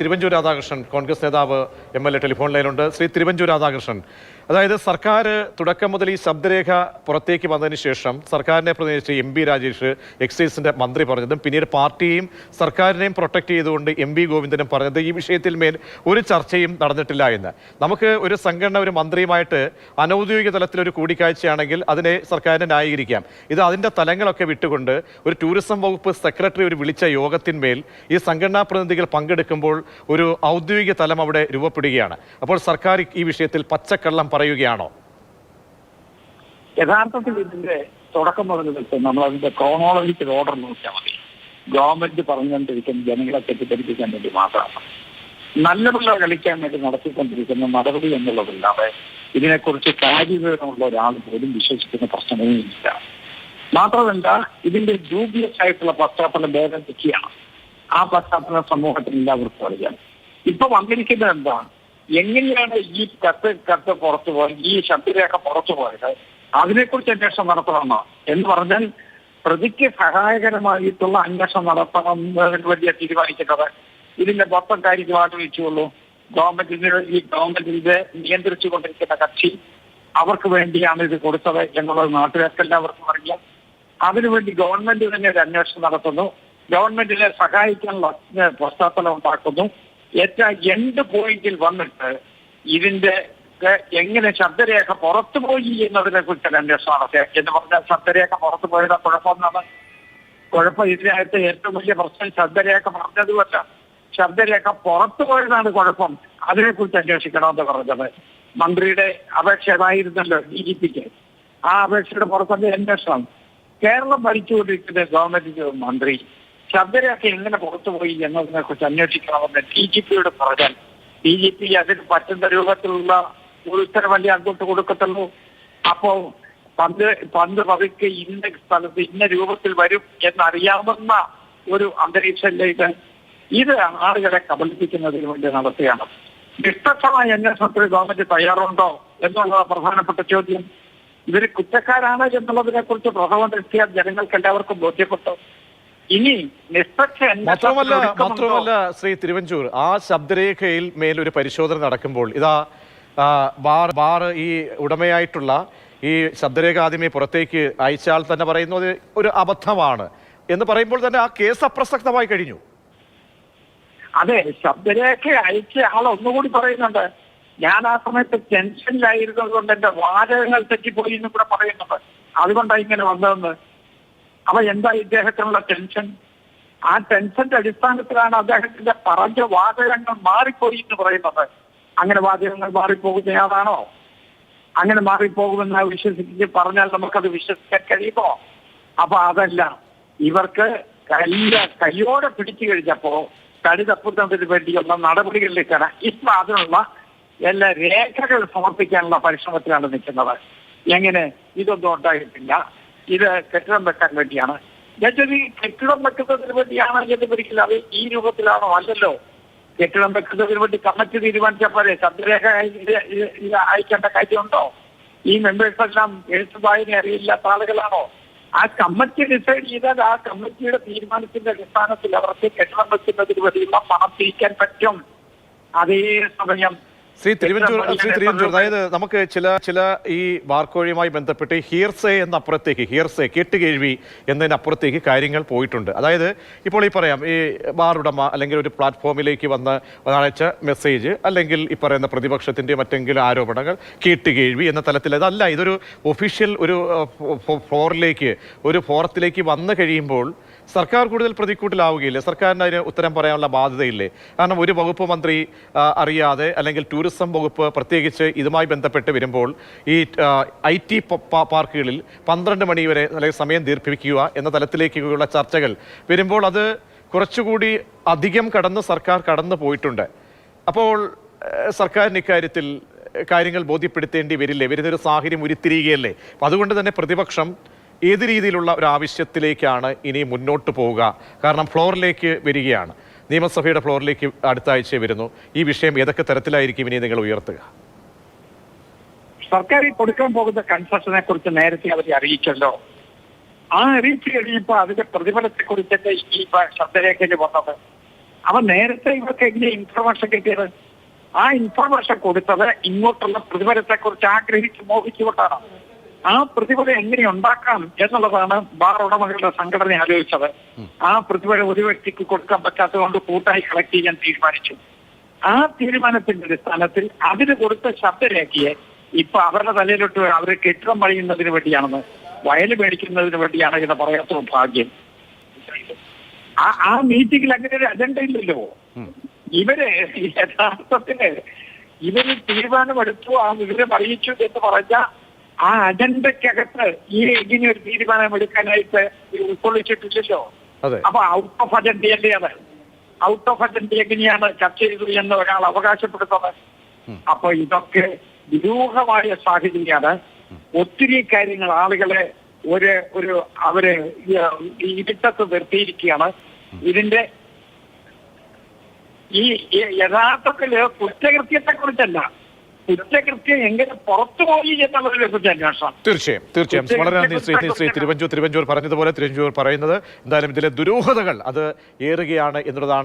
തിരുവഞ്ചൂർ രാധാകൃഷ്ണൻ കോൺഗ്രസ് നേതാവ് M L A telephone ലൈനുണ്ട്. ശ്രീ തിരുവഞ്ചൂർ രാധാകൃഷ്ണൻ അതായത് സർക്കാർ തുടക്കം മുതൽ ഈ ശബ്ദരേഖ പുറത്തേക്ക് വന്നതിന് ശേഷം സർക്കാരിനെ പ്രതിനിധിച്ച് എം ബി രാജേഷ് എക്സൈസിന്റെ മന്ത്രി പറഞ്ഞതും പിന്നീട് പാർട്ടിയെയും സർക്കാരിനെയും പ്രൊട്ടക്റ്റ് ചെയ്തുകൊണ്ട് എം വി ഗോവിന്ദനും പറഞ്ഞത് ഈ വിഷയത്തിൽ മേൽ ഒരു ചർച്ചയും നടന്നിട്ടില്ല എന്ന്. നമുക്ക് ഒരു സംഘടന ഒരു മന്ത്രിയുമായിട്ട് അനൗദ്യോഗിക തലത്തിലൊരു കൂടിക്കാഴ്ചയാണെങ്കിൽ അതിനെ സർക്കാരിനെ ന്യായീകരിക്കാം. ഇത് അതിന്റെ തലങ്ങളൊക്കെ വിട്ടുകൊണ്ട് ഒരു ടൂറിസം വകുപ്പ് സെക്രട്ടറി ഒരു വിളിച്ച യോഗത്തിന്മേൽ ഈ സംഘടനാ പ്രതിനിധികൾ പങ്കെടുക്കുമ്പോൾ ഒരു ഔദ്യോഗിക തലം അവിടെ രൂപപ്പെടുകയാണ്. അപ്പോൾ സർക്കാർ ഈ വിഷയത്തിൽ പച്ചക്കള്ളം പറയുകയാണോ? യഥാർത്ഥത്തിൽ ഇതിന്റെ തുടക്കം മുതൽ നമ്മൾ അതിന്റെ ക്രോണോളജിക്കൽ ഓർഡർ നോക്കിയാൽ മതി. ഗവൺമെന്റ് പറഞ്ഞുകൊണ്ടിരിക്കുന്ന ജനങ്ങളെ തെറ്റിദ്ധരിപ്പിക്കാൻ വേണ്ടി മാത്രമാണ്. നല്ല പിള്ളേർ കളിക്കാൻ വേണ്ടി നടത്തിക്കൊണ്ടിരിക്കുന്ന നടപടി എന്നുള്ളതല്ലാതെ ഇതിനെക്കുറിച്ച് കാര്യവിവരമുള്ള ഒരാൾ പോലും വിശ്വസിക്കുന്ന പ്രശ്നമേ ഇല്ല മാത്രമല്ല ഇതിന്റെ ഡ്യൂബിയസ് ആയിട്ടുള്ള പശ്ചാത്തലം ഭേദം എന്തൊക്കെയാണ്? ആ പശ്ചാത്തലം സമൂഹത്തിൽ എല്ലാവർക്കും അറിയാം. ഇപ്പൊ വന്നിരിക്കുന്നത് എന്താ എങ്ങനെയാണ് ഈ കത്ത് കത്ത് പുറത്തു പോയത്? ഈ ശബ്ദരേഖ പുറത്തു പോയത്? അതിനെക്കുറിച്ച് അന്വേഷണം നടത്തണമെന്നോ? എന്ന് പറഞ്ഞാൽ പ്രതിക്ക് സഹായകരമായിട്ടുള്ള അന്വേഷണം നടത്തണം വേണ്ടിയാണ് തീരുമാനിക്കുന്നത് ഇതിന്റെ മൊത്തം കാര്യം ആലോചിച്ചുള്ളൂ ഗവൺമെന്റിന് ഈ ഗവൺമെന്റിന്റെ നിയന്ത്രിച്ചു കൊണ്ടിരിക്കുന്ന കക്ഷി അവർക്ക് വേണ്ടിയാണ് ഇത് കൊടുത്തത് എന്നുള്ളത് നാട്ടുകാർക്കെല്ലാവർക്കും അറിയാം. അതിനുവേണ്ടി ഗവൺമെന്റ് തന്നെ ഒരു അന്വേഷണം നടത്തുന്നു. ഗവൺമെന്റിനെ സഹായിക്കാനുള്ള പശ്ചാത്തലം ഉണ്ടാക്കുന്നു. ഏറ്റവും എൻഡ് പോയിന്റിൽ വന്നിട്ട് ഇതിന്റെ എങ്ങനെ ശബ്ദരേഖ പുറത്തു പോയി എന്നതിനെ കുറിച്ച് അന്വേഷണം നടത്തുക എന്ന് പറഞ്ഞാൽ ശബ്ദരേഖ പുറത്തു പോയത് കുഴപ്പമെന്നാണ്. കുഴപ്പം ഇതിനകത്ത് ഏറ്റവും വലിയ പ്രശ്നം ശബ്ദരേഖ പറഞ്ഞതുമല്ല. ശബ്ദരേഖ പുറത്തു പോയതാണ് കുഴപ്പം. അതിനെക്കുറിച്ച് അന്വേഷിക്കണമെന്ന് പറഞ്ഞത്. മന്ത്രിയുടെ അപേക്ഷ ഏതായിരുന്നല്ലോ? ഡി ജി പിക്ക് ആ അപേക്ഷയുടെ പുറത്തുള്ള അന്വേഷണം. കേരളം ഭരിച്ചുകൊണ്ടിരിക്കുന്ന ഗവൺമെന്റിന്റെ മന്ത്രി ശബ്ദരേഖ എങ്ങനെ പുറത്തുപോയി എന്നതിനെ കുറിച്ച് അന്വേഷിക്കണമെന്ന് ഡി ജി പിയോട് പറഞ്ഞാൽ ഡി ജി പി അതിന് പറ്റുന്ന രൂപത്തിലുള്ള ഒരു ഉത്തരവല്ലേ അങ്ങോട്ട് കൊടുക്കത്തുള്ളൂ? അപ്പോ പന്ത് പന്ത് പതുക്കെ ഇന്ന സ്ഥലത്ത് ഇന്ന രൂപത്തിൽ വരും എന്നറിയാവുന്ന ഒരു അന്തരീക്ഷമല്ലേ ഇത്. ആളുകളെ കബളിപ്പിക്കുന്നതിന് വേണ്ടി നടത്തുകയാണ്. നിഷ്പക്ഷമായ അന്വേഷണത്തിന് ഗവൺമെന്റ് തയ്യാറുണ്ടോ എന്നുള്ളതാണ് പ്രധാനപ്പെട്ട ചോദ്യം. ഇവർ കുറ്റക്കാരാണ് എന്നുള്ളതിനെ കുറിച്ച് പ്രഥമ ദൃഷ്ടിയാൽ ജനങ്ങൾക്ക് എല്ലാവർക്കും ബോധ്യപ്പെട്ടു. ഇനി മാത്രമല്ല മാത്രമല്ല ശ്രീ തിരുവഞ്ചൂർ ആ ശബ്ദരേഖയിൽ മേലൊരു പരിശോധന നടക്കുമ്പോൾ ഇതാ ബാർ ബാർ ഈ ഉടമയായിട്ടുള്ള ഈ ശബ്ദരേഖ ആദ്യമേ പുറത്തേക്ക് അയച്ചാൽ തന്നെ പറയുന്നത് ഒരു അബദ്ധമാണ് എന്ന് പറയുമ്പോൾ തന്നെ ആ കേസ് അപ്രസക്തമായി കഴിഞ്ഞു. അതെ ശബ്ദരേഖ അയച്ച ആൾ ഒന്നുകൂടി പറയുന്നുണ്ട്. ഞാൻ ആ സമയത്ത് ടെൻഷനിലായിരുന്നത് കൊണ്ട് എന്റെ വാചകങ്ങൾ തെറ്റിപ്പോയി എന്നും കൂടെ പറയുന്നുണ്ട്. അതുകൊണ്ടാണ് ഇങ്ങനെ വന്നതെന്ന്. അപ്പൊ എന്താ ഇദ്ദേഹത്തിനുള്ള ടെൻഷൻ ആ ടെൻഷന്റെ അടിസ്ഥാനത്തിലാണ് അദ്ദേഹത്തിന്റെ പറഞ്ഞ വാചകങ്ങൾ മാറിപ്പോയി എന്ന് പറയുന്നത്. അങ്ങനെ വാചകങ്ങൾ മാറിപ്പോകുന്നയാളാണോ അങ്ങനെ മാറിപ്പോകുമെന്ന് വിശ്വസിച്ച് പറഞ്ഞാൽ നമുക്കത് വിശ്വസിക്കാൻ കഴിയുമോ? അപ്പൊ അതല്ല. ഇവർക്ക് കയ്യ കയ്യോടെ പിടിച്ചു കഴിഞ്ഞപ്പോ തടി തപ്പുന്നതിന് വേണ്ടിയുള്ള നടപടികളിലേക്കാണ്. ഇപ്പൊ അതിനുള്ള എല്ലാ രേഖകൾ സമർപ്പിക്കാനുള്ള പരിശ്രമത്തിലാണ് നിൽക്കുന്നത്. എങ്ങനെ? ഇതൊന്നും ഉണ്ടായിട്ടില്ല. ഇത് കെട്ടിടം വെക്കാൻ വേണ്ടിയാണ്. ഞാൻ ചോദി കെട്ടിടം വെക്കുന്നതിന് വേണ്ടിയാണ് എന്ന് പിടിക്കില്ല അത് ഈ രൂപത്തിലാണോ അല്ലല്ലോ? കെട്ടിടം വെക്കുന്നതിന് വേണ്ടി കമ്മിറ്റി തീരുമാനിച്ച പോലെ ശബ്ദരേഖ അയക്കേണ്ട കാര്യമുണ്ടോ? ഈ മെമ്പേഴ്സ് എല്ലാം എഴുത്ത് വായന അറിയില്ലാത്ത ആളുകളാണോ? ആ കമ്മിറ്റി ഡിസൈഡ് ചെയ്താൽ ആ കമ്മിറ്റിയുടെ തീരുമാനത്തിന്റെ അടിസ്ഥാനത്തിൽ അവർക്ക് കെട്ടിടം വെക്കുന്നതിന് വേണ്ടിയുള്ള പണം തിരിക്കാൻ പറ്റും. അതേ സമയം ശ്രീ തിരുവഞ്ചൂർ ശ്രീ തിരുവഞ്ചൂർ അതായത് നമുക്ക് ചില ചില ഈ വാർക്കോഴിയുമായി ബന്ധപ്പെട്ട് ഹിയർസേ എന്നപ്പുറത്തേക്ക് ഹിയർസേ കേട്ടുകേഴ്വി എന്നതിനപ്പുറത്തേക്ക് കാര്യങ്ങൾ പോയിട്ടുണ്ട്. അതായത് ഇപ്പോൾ ഈ പറയാം ഈ ബാർ ഉടമ അല്ലെങ്കിൽ ഒരു പ്ലാറ്റ്ഫോമിലേക്ക് വന്ന അയച്ച മെസ്സേജ് അല്ലെങ്കിൽ ഈ പറയുന്ന പ്രതിപക്ഷത്തിന്റെ മറ്റെങ്കിലും ആരോപണങ്ങൾ കേട്ടുകേഴ്വി എന്ന തലത്തിൽ അതല്ല ഇതൊരു ഒഫീഷ്യൽ ഒരു അഹ്, ഫോ- ഫോ- ഫ്ലോറിലേക്ക് ഒരു ഫോറത്തിലേക്ക് വന്നു കഴിയുമ്പോൾ സർക്കാർ കൂടുതൽ പ്രതിക്കൂട്ടിലാവുകയില്ലേ. സർക്കാരിന് അതിന് ഉത്തരം പറയാനുള്ള ബാധ്യതയില്ലേ? കാരണം ഒരു വകുപ്പ് മന്ത്രി അറിയാതെ അല്ലെങ്കിൽ ടൂറിസം വകുപ്പ് പ്രത്യേകിച്ച് ഇതുമായി ബന്ധപ്പെട്ട് വരുമ്പോൾ ഈ ഐ ടി പാർക്കുകളിൽ പന്ത്രണ്ട് മണി വരെ അല്ലെങ്കിൽ സമയം ദീർഘിപ്പിക്കുക എന്ന തലത്തിലേക്കുള്ള ചർച്ചകൾ വരുമ്പോൾ അത് കുറച്ചുകൂടി അധികം കടന്ന് സർക്കാർ കടന്നു പോയിട്ടുണ്ട്. അപ്പോൾ സർക്കാരിന് ഇക്കാര്യത്തിൽ കാര്യങ്ങൾ ബോധ്യപ്പെടുത്തേണ്ടി വരില്ലേ? വരുന്നൊരു സാഹചര്യം ഉരുത്തിരിയുകയല്ലേ? അപ്പം അതുകൊണ്ട് തന്നെ പ്രതിപക്ഷം ഏത് രീതിയിലുള്ള ഒരു ആവശ്യത്തിലേക്കാണ് ഇനി മുന്നോട്ട് പോവുക? കാരണം ഫ്ലോറിലേക്ക് വരികയാണ്. നിയമസഭയുടെ ഫ്ലോറിലേക്ക് അടുത്ത ആഴ്ച വരുന്നു. ഈ വിഷയം ഏതൊക്കെ തരത്തിലായിരിക്കും ഇനി നിങ്ങൾ ഉയർത്തുക? സർക്കാർ കൊടുക്കാൻ പോകുന്ന കൺസെഷനെ കുറിച്ച് നേരത്തെ അവരെ അറിയിച്ചല്ലോ. ആ അറിയിച്ചു കഴിയുമ്പോൾ അതിന്റെ പ്രതിഫലത്തെ കുറിച്ചൊക്കെ ഈ ശബ്ദരേഖയിൽ വന്നത്? അവ നേരത്തെ ഇവർക്ക് എങ്ങനെ ഇൻഫർമേഷൻ കിട്ടിയത്? ആ ഇൻഫർമേഷൻ കൊടുത്തത് ഇങ്ങോട്ടുള്ള പ്രതിഫലത്തെ കുറിച്ച് ആഗ്രഹിച്ച് മോഹിച്ചുകൊണ്ടാണ്. ആ പ്രതിഫല എങ്ങനെ ഉണ്ടാക്കാം എന്നുള്ളതാണ് ബാർ ഉടമകളുടെ സംഘടന ആലോചിച്ചത്. ആ പ്രതിഫല ഒരു വ്യക്തിക്ക് കൊടുക്കാൻ പറ്റാത്തതുകൊണ്ട് കൂട്ടായി കളക്ട് ചെയ്യാൻ തീരുമാനിച്ചു. ആ തീരുമാനത്തിന്റെ അടിസ്ഥാനത്തിൽ അതിന് കൊടുത്ത ശബ്ദരേഖയെ ഇപ്പൊ അവരുടെ തലയിലോട്ട് അവർ കെട്ടിടം പണിയുന്നതിന് വേണ്ടിയാണെന്ന് വയൽ മേടിക്കുന്നതിന് വേണ്ടിയാണ് എന്ന് പറയാത്ത ഭാഗ്യം. ആ ആ മീറ്റിംഗിൽ അങ്ങനെ ഒരു അജണ്ട ഇല്ലല്ലോ. ഇവർ യഥാർത്ഥത്തിൽ ഇവർ തീരുമാനമെടുത്തു ആ വിവരം അറിയിച്ചു എന്ന് പറഞ്ഞ ആ അജണ്ടയ്ക്കകത്ത് ഈ ഇങ്ങനെ ഒരു തീരുമാനം എടുക്കാനായിട്ട് ഉൾക്കൊള്ളിച്ചിട്ടില്ലല്ലോ. അപ്പൊ ഔട്ട് ഓഫ് അജണ്ടയല്ലേ അത് ഔട്ട് ഓഫ് അജണ്ട എങ്ങനെയാണ് ചർച്ച ചെയ്തു എന്ന് ഒരാൾ അവകാശപ്പെടുന്നത്? അപ്പൊ ഇതൊക്കെ ദുരൂഹമായ സാഹചര്യമാണ്. ഒത്തിരി കാര്യങ്ങൾ ആളുകളെ ഒരു ഒരു അവർ ഇരുട്ടത്ത് നിർത്തിയിരിക്കുകയാണ്. ഇതിന്റെ ഈ ഈ യഥാർത്ഥത്തിൽ കുറ്റകൃത്യത്തെ കുറിച്ചല്ല കുറ്റകൃത്യം എങ്ങനെ പുറത്തുപോയി എന്നുള്ളതിനെ കുറിച്ച് അന്വേഷണം തീർച്ചയായും തീർച്ചയായും. വളരെ നന്ദി ശ്രീ ശ്രീ തിരുവഞ്ചൂർ തിരുവഞ്ചൂർ പറഞ്ഞതുപോലെ തിരുവഞ്ചൂർ പറയുന്നത്. എന്തായാലും ഇതിലെ ദുരൂഹതകൾ അത് ഏറുകയാണ് എന്നുള്ളതാണ്